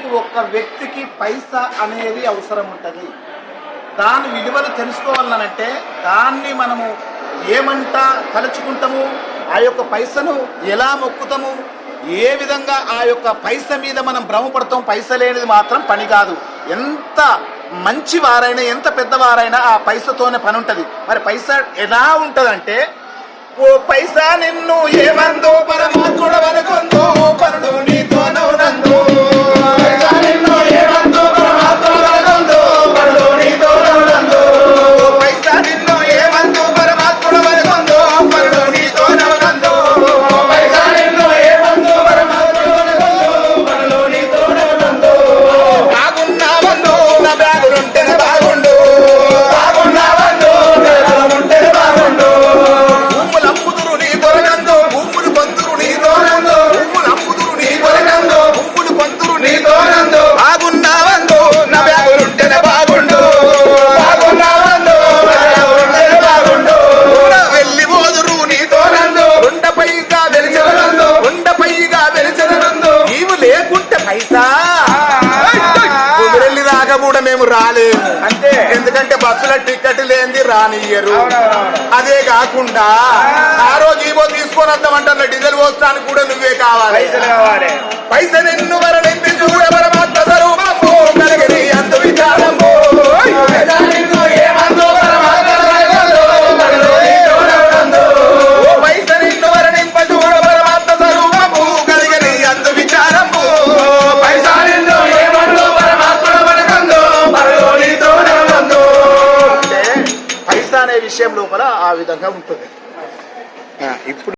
ప్రతి ఒక్క వ్యక్తికి పైసా అనేది అవసరం ఉంటుంది దాని విలువలు తెలుసుకోవాలనంటే దాన్ని మనము ఏమంటా తలుచుకుంటాము? ఆ యొక్క పైసను ఎలా మొక్కుతాము? ఏ విధంగా ఆ యొక్క పైస మీద మనం భ్రమపడతాం? పైస లేనిది మాత్రం పని కాదు. ఎంత మంచి వారైనా ఎంత పెద్దవారైనా ఆ పైసతోనే పని ఉంటుంది మరి పైస ఎలా ఉంటుందంటే ఓ పైసా నిన్ను కూడా మేము రాలేము. అంతే. ఎందుకంటే బస్సుల టికెట్ లేనిది రానియ్యరు. అదే కాకుండా ఆ. రోజు ఈవో తీసుకొని వద్దామంటారు డీజిల్ పోస్తానికి కూడా నువ్వే కావాలి. పైసలు కావాలి. పైస అనే విషయం లోపల ఆ విధంగా ఉంటుంది. ఇప్పుడు